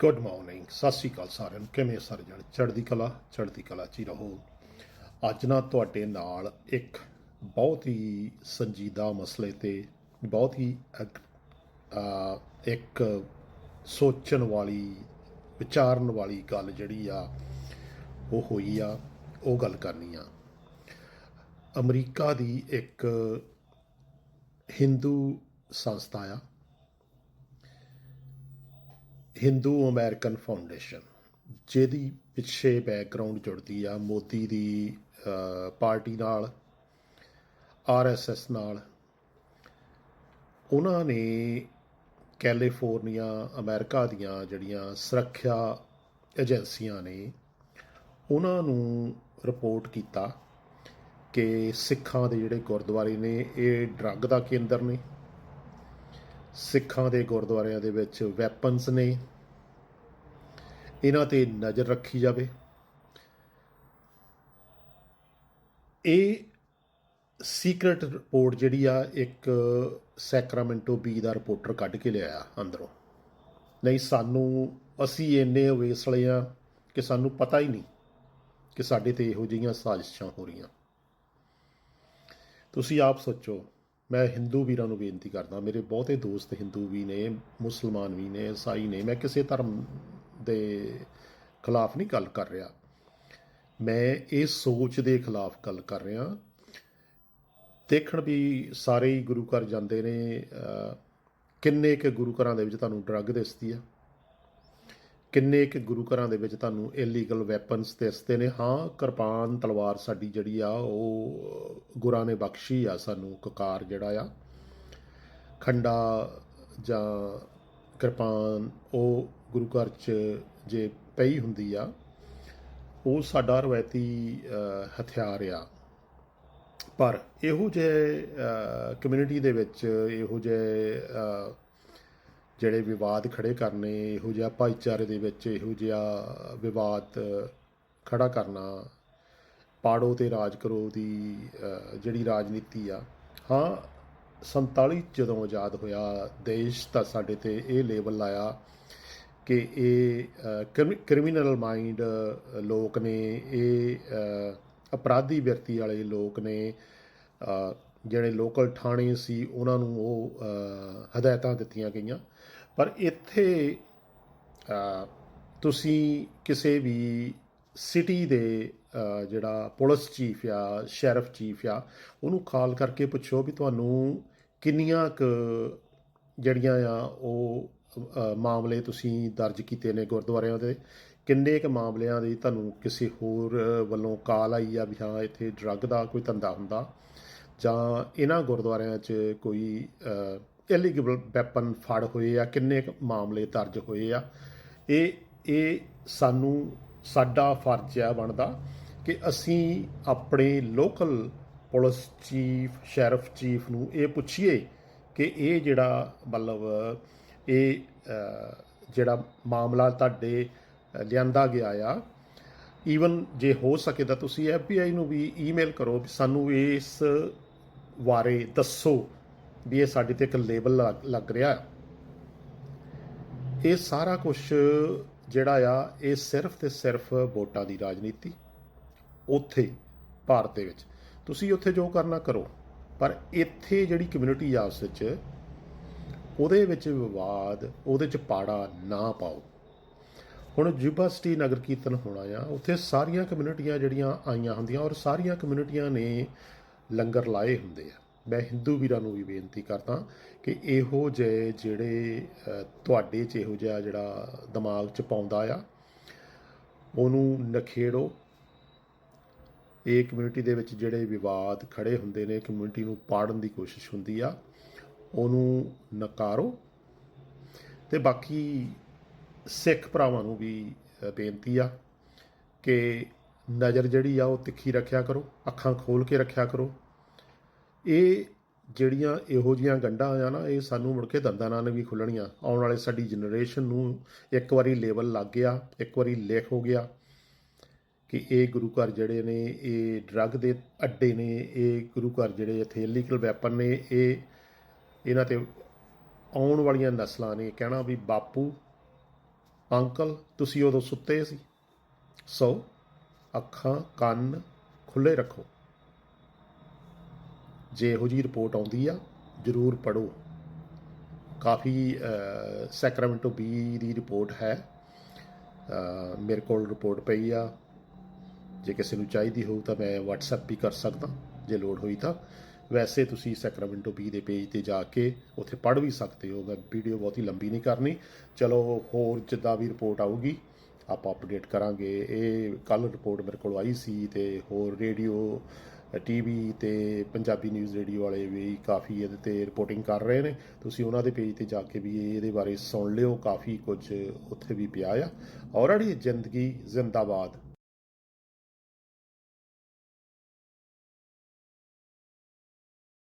Good morning ਸਤਿ ਸ਼੍ਰੀ ਅਕਾਲ ਸਾਰਿਆਂ ਨੂੰ। ਕਿਵੇਂ ਸਾਰੇ ਜਣ? ਚੜ੍ਹਦੀ ਕਲਾ ਚੜ੍ਹਦੀ ਕਲਾ ਚ ਹੀ ਰਹੋ। ਅੱਜ ਨਾ ਤੁਹਾਡੇ ਨਾਲ ਇੱਕ ਬਹੁਤ ਹੀ ਸੰਜੀਦਾ ਮਸਲੇ ਤੇ ਬਹੁਤ ਹੀ ਇੱਕ ਸੋਚਣ ਵਾਲੀ, ਵਿਚਾਰਨ ਵਾਲੀ ਗੱਲ ਜਿਹੜੀ ਆ, ਉਹ ਹੋਈ ਆ, ਉਹ ਗੱਲ ਕਰਨੀ ਆ। ਅਮਰੀਕਾ ਦੀ ਇੱਕ ਹਿੰਦੂ ਸੰਸਥਾ ਆ ਹਿੰਦੂ ਅਮੈਰੀਕਨ ਫਾਊਂਡੇਸ਼ਨ ਜਿਹਦੀ ਪਿੱਛੇ ਬੈਕਗ੍ਰਾਉਂਡ ਜੁੜਦੀ ਆ, ਮੋਦੀ ਦੀ ਪਾਰਟੀ ਨਾਲ ਆਰਐਸਐਸ ਨਾਲ। ਉਹਨਾਂ ਨੇ ਕੈਲੀਫੋਰਨੀਆ ਅਮਰੀਕਾ ਦੀਆਂ ਜਿਹੜੀਆਂ ਸੁਰੱਖਿਆ ਏਜੰਸੀਆਂ ਨੇ, ਉਹਨਾਂ ਨੂੰ ਰਿਪੋਰਟ ਕੀਤਾ ਕਿ ਸਿੱਖਾਂ ਦੇ ਜਿਹੜੇ ਗੁਰਦੁਆਰੇ ਨੇ, ਇਹ ਡਰੱਗ ਦਾ ਕੇਂਦਰ ਨੇ। ਸਿੱਖਾਂ ਦੇ ਗੁਰਦੁਆਰਿਆਂ ਦੇ ਵਿੱਚ ਵੈਪਨਸ ਨੇ। ਇਹਨਾਂ ਤੇ ਨਜ਼ਰ ਰੱਖੀ ਜਾਵੇ। ਇਹ ਸੀਕ੍ਰੇਟ ਰਿਪੋਰਟ ਜਿਹੜੀ ਆ, ਇੱਕ ਸੈਕਰਾਮੈਂਟੋ ਬੀ ਦਾ ਰਿਪੋਰਟਰ ਕੱਢ ਕੇ ਲਿਆਇਆ ਅੰਦਰੋਂ। ਨਹੀਂ, ਸਾਨੂੰ, ਅਸੀਂ ਇੰਨੇ ਵੇਸਲੇ ਆ ਕਿ ਸਾਨੂੰ ਪਤਾ ਹੀ ਨਹੀਂ ਕਿ ਸਾਡੇ ਤੇ ਇਹੋ ਜਿਹੀਆਂ ਸਾਜ਼ਿਸ਼ਾਂ ਹੋ ਰਹੀਆਂ। ਤੁਸੀਂ ਆਪ ਸੋਚੋ ਮੈਂ ਹਿੰਦੂ ਵੀਰਾਂ ਨੂੰ ਬੇਨਤੀ ਕਰਦਾ, ਮੇਰੇ ਬਹੁਤੇ ਦੋਸਤ ਹਿੰਦੂ ਵੀ ਨੇ, ਮੁਸਲਮਾਨ ਵੀ ਨੇ, ਈਸਾਈ ਨੇ, ਮੈਂ ਕਿਸੇ ਧਰਮ ਦੇ ਖਿਲਾਫ ਨਹੀਂ ਗੱਲ ਕਰ ਰਿਹਾ। ਮੈਂ ਇਹ ਸੋਚ ਦੇ ਖਿਲਾਫ ਗੱਲ ਕਰ ਰਿਹਾ। ਦੇਖਣ ਵੀ ਸਾਰੇ ਹੀ ਗੁਰੂ ਘਰ ਜਾਂਦੇ ਨੇ ਕਿੰਨੇ ਕੁ ਗੁਰੂ ਘਰਾਂ ਦੇ ਵਿੱਚ ਤੁਹਾਨੂੰ ਡਰੱਗ ਦਿਸਦੀ ਆ। ਕਿੰਨੇ ਕੁ ਗੁਰੂ ਘਰਾਂ ਦੇ ਵਿੱਚ ਤੁਹਾਨੂੰ ਇਲੀਗਲ ਵੈਪਨਸ ਦਿਸਦੇ ਨੇ? ਹਾਂ, ਕਿਰਪਾਨ ਤਲਵਾਰ ਸਾਡੀ ਜਿਹੜੀ ਆ, ਉਹ ਗੁਰਾਂ ਨੇ ਬਖਸ਼ੀ ਆ ਸਾਨੂੰ ਕਕਾਰ ਜਿਹੜਾ ਆ। ਖੰਡਾ ਜਾਂ ਕਿਰਪਾਨ ਉਹ ਗੁਰੂ ਘਰ 'ਚ ਜੇ ਪਈ ਹੁੰਦੀ ਆ, ਉਹ ਸਾਡਾ ਰਵਾਇਤੀ ਹਥਿਆਰ ਆ। ਪਰ ਇਹੋ ਜਿਹੇ ਕਮਿਊਨਿਟੀ ਦੇ ਵਿੱਚ ਇਹੋ ਜਿਹੇ ਜਿਹੜੇ ਵਿਵਾਦ ਖੜੇ ਕਰਨੇ, ਇਹੋ ਜਿਹਾ ਭਾਈਚਾਰੇ ਦੇ ਵਿੱਚ ਇਹੋ ਜਿਹਾ ਵਿਵਾਦ ਖੜਾ ਕਰਨਾ, ਪਾੜੋ ਤੇ ਰਾਜ ਕਰੋ ਦੀ ਜਿਹੜੀ ਰਾਜਨੀਤੀ ਆ। ਹਾਂ 47 ਜਦੋਂ ਆਜ਼ਾਦ ਹੋਇਆ, ਦੇਸ਼ ਤਾਂ ਸਾਡੇ ਤੇ ਇਹ ਲੇਬਲ ਲਾਇਆ ਕਿ ਇਹ ਕ੍ਰਿਮੀਨਲ ਮਾਈਂਡ ਲੋਕ ਨੇ, ਇਹ ਅਪਰਾਧੀ ਵਿਅਕਤੀ ਵਾਲੇ ਲੋਕ ਨੇ ਜਿਹੜੇ ਲੋਕਲ ਥਾਣੇ ਸੀ, ਉਹਨਾਂ ਨੂੰ ਉਹ ਹਦਾਇਤਾਂ ਦਿੱਤੀਆਂ ਗਈਆਂ। ਪਰ ਇੱਥੇ ਤੁਸੀਂ ਕਿਸੇ ਵੀ ਸਿਟੀ ਦੇ ਜਿਹੜਾ ਪੁਲਿਸ ਚੀਫ ਆ ਸ਼ੈਰਫ ਚੀਫ ਆ, ਉਹਨੂੰ ਕਾਲ ਕਰਕੇ ਪੁੱਛੋ ਵੀ ਤੁਹਾਨੂੰ ਕਿੰਨੀਆਂ ਕੁ ਜਿਹੜੀਆਂ ਆ, ਉਹ ਮਾਮਲੇ ਤੁਸੀਂ ਦਰਜ ਕੀਤੇ ਨੇ ਗੁਰਦੁਆਰਿਆਂ ਦੇ, ਕਿੰਨੇ ਕੁ ਮਾਮਲਿਆਂ ਦੀ ਤੁਹਾਨੂੰ ਕਿਸੇ ਹੋਰ ਵੱਲੋਂ ਕਾਲ ਆਈ ਆ ਵੀ ਹਾਂ, ਇੱਥੇ ਡਰੱਗ ਦਾ ਕੋਈ ਧੰਦਾ ਹੁੰਦਾ। ਜਾਂ ਇਹਨਾਂ ਗੁਰਦੁਆਰਿਆਂ 'ਚ ਕੋਈ ਇਲੀਗਲ ਵੈਪਨ ਫੜ ਹੋਏ ਆ, ਕਿੰਨੇ ਕੁ ਮਾਮਲੇ ਦਰਜ ਹੋਏ ਆ, ਇਹ ਇਹ ਸਾਨੂੰ ਸਾਡਾ ਫਰਜ਼ ਆ ਬਣਦਾ ਕਿ ਅਸੀਂ ਆਪਣੇ local police chief sheriff chief ਨੂੰ ਇਹ ਪੁੱਛੀਏ ਕਿ ਇਹ ਜਿਹੜਾ ਮਤਲਬ ਇਹ ਜਿਹੜਾ ਮਾਮਲਾ ਤੁਹਾਡੇ ਲਿਆਂਦਾ ਗਿਆ ਆ ਈਵਨ ਜੇ ਹੋ ਸਕੇ ਤਾਂ ਤੁਸੀਂ FBI ਨੂੰ ਵੀ ਈਮੇਲ ਕਰੋ ਵੀ ਸਾਨੂੰ ਇਸ ਬਾਰੇ ਦੱਸੋ ਵੀ ਇਹ ਸਾਡੇ ਤੇ ਇੱਕ ਲੇਬਲ ਲੱਗ ਰਿਹਾ ਇਹ ਸਾਰਾ ਕੁਝ ਜਿਹੜਾ ਆ, ਇਹ ਸਿਰਫ ਤੇ ਸਿਰਫ ਵੋਟਾਂ ਦੀ ਰਾਜਨੀਤੀ ਉੱਥੇ, ਭਾਰਤ ਦੇ ਵਿੱਚ। ਤੁਸੀਂ ਉੱਥੇ ਜੋ ਕਰਨਾ ਕਰੋ, ਪਰ ਇੱਥੇ ਜਿਹੜੀ ਕਮਿਊਨਿਟੀ ਆਪਸ ਵਿੱਚ, ਉਹਦੇ ਵਿੱਚ ਵਿਵਾਦ, ਉਹਦੇ ਚ ਪਾੜਾ ਨਾ ਪਾਓ। ਹੁਣ ਯੂਨੀਵਰਸਿਟੀ ਨਗਰ ਕੀਰਤਨ ਹੋਣਾ ਆ, ਉੱਥੇ ਸਾਰੀਆਂ ਕਮਿਊਨਿਟੀਆਂ ਜਿਹੜੀਆਂ ਆਈਆਂ ਹੁੰਦੀਆਂ ਔਰ ਸਾਰੀਆਂ ਕਮਿਊਨਿਟੀਆਂ ਨੇ ਲੰਗਰ ਲਾਏ ਹੁੰਦੇ ਆ। ਮੈਂ ਹਿੰਦੂ ਵੀਰਾਂ ਨੂੰ ਵੀ ਬੇਨਤੀ ਕਰਦਾ ਕਿ ਇਹੋ ਜਿਹੇ ਜਿਹੜੇ ਤੁਹਾਡੇ 'ਚ ਇਹੋ ਜਿਹਾ ਜਿਹੜਾ ਦਿਮਾਗ 'ਚ ਪਾਉਂਦਾ ਆ, ਉਹਨੂੰ ਨਖੇੜੋ। ਇਹ ਕਮਿਊਨਿਟੀ ਦੇ ਵਿੱਚ ਜਿਹੜੇ ਵਿਵਾਦ ਖੜੇ ਹੁੰਦੇ ਨੇ ਕਮਿਊਨਿਟੀ ਨੂੰ ਪਾੜਨ ਦੀ ਕੋਸ਼ਿਸ਼ ਹੁੰਦੀ ਆ, ਉਹਨੂੰ ਨਕਾਰੋ। ਤੇ ਬਾਕੀ ਸਿੱਖ ਭਰਾਵਾਂ ਨੂੰ ਵੀ ਬੇਨਤੀ ਆ ਕਿ ਨਜ਼ਰ ਜਿਹੜੀ ਆ ਉਹ ਤਿੱਖੀ ਰੱਖਿਆ ਕਰੋ, ਅੱਖਾਂ ਖੋਲ ਕੇ ਰੱਖਿਆ ਕਰੋ। ਇਹ ਜਿਹੜੀਆਂ ਇਹੋ ਜੀਆਂ ਗੰਢਾਂ ਆ ਨਾ, ਇਹ ਸਾਨੂੰ ਮੁੜ ਕੇ ਦੰਦਾਂ ਨਾਲ ਵੀ ਖੁੱਲਣੀਆਂ। ਆਉਣ ਵਾਲੇ ਸਾਡੀ ਜਨਰੇਸ਼ਨ ਨੂੰ ਇੱਕ ਵਾਰੀ ਲੇਬਲ ਲੱਗ ਗਿਆ, ਇੱਕ ਵਾਰੀ ਲਿਖ ਹੋ ਗਿਆ ਕਿ ਇਹ ਗੁਰੂ ਘਰ ਜਿਹੜੇ ਨੇ, ਇਹ ਡਰੱਗ ਦੇ ਅੱਡੇ ਨੇ, ਇਹ ਗੁਰੂ ਘਰ ਜਿਹੜੇ ਇੱਥੇ ਇਲੀਗਲ ਵੈਪਨ ਨੇ, ਇਹ ਇਹਨਾਂ ਤੇ ਆਉਣ ਵਾਲੀਆਂ ਨਸਲਾਂ ਨੇ ਕਹਿਣਾ ਵੀ, ਬਾਪੂ, ਅੰਕਲ, ਤੁਸੀਂ ਉਦੋਂ ਸੁੱਤੇ ਸੀ। ਸੋ ਅੱਖਾਂ, ਕੰਨ ਖੁੱਲੇ ਰੱਖੋ। ਜੇ ਇਹੋ ਜੀ ਰਿਪੋਰਟ ਆਉਂਦੀ ਆ, ਜਰੂਰ ਪੜੋ ਕਾਫੀ ਸੈਕਰਾਮੈਂਟੋ ਬੀ ਦੀ ਰਿਪੋਰਟ ਹੈ। ਮੇਰੇ ਕੋਲ ਰਿਪੋਰਟ ਪਈ ਆ। ਜੇ ਕਿਸੇ ਨੂੰ ਚਾਹੀਦੀ ਹੋਊ ਤਾਂ ਮੈਂ WhatsApp ਵੀ ਕਰ ਸਕਦਾ, ਜੇ ਲੋੜ ਹੋਈ ਤਾਂ। ਵੈਸੇ ਤੁਸੀਂ ਸੈਕਰਾਮੈਂਟੋ ਬੀ ਦੇ ਪੇਜ ਤੇ ਜਾ ਕੇ ਉੱਥੇ ਪੜ੍ਹ ਵੀ ਸਕਦੇ ਹੋ। ਮੈਂ ਵੀਡੀਓ ਬਹੁਤੀ ਲੰਬੀ ਨਹੀਂ ਕਰਨੀ। ਚਲੋ, ਹੋਰ ਜਿੱਦਾਂ ਵੀ ਰਿਪੋਰਟ ਆਊਗੀ ਆਪਾਂ ਅਪਡੇਟ ਕਰਾਂਗੇ। ਇਹ ਕੱਲ ਰਿਪੋਰਟ ਮੇਰੇ ਕੋਲ ਆਈ ਸੀ ਤੇ ਹੋਰ ਰੇਡੀਓ ਟੀਵੀ ਤੇ ਪੰਜਾਬੀ ਨਿਊਜ਼ ਰੇਡੀਓ ਵਾਲੇ ਵੀ ਕਾਫੀ ਇਹਦੇ ਤੇ ਰਿਪੋਰਟਿੰਗ ਕਰ ਰਹੇ ਨੇ। ਤੁਸੀਂ ਉਹਨਾਂ ਦੇ ਪੇਜ ਤੇ ਜਾ ਕੇ ਵੀ ਇਹਦੇ ਬਾਰੇ ਸੁਣ ਲਿਓ। ਕਾਫੀ ਕੁਝ ਉੱਥੇ ਵੀ ਪਿਆ ਆ। ਔਰ ਅੜੀ ਜ਼ਿੰਦਗੀ ਜ਼ਿੰਦਾਬਾਦ।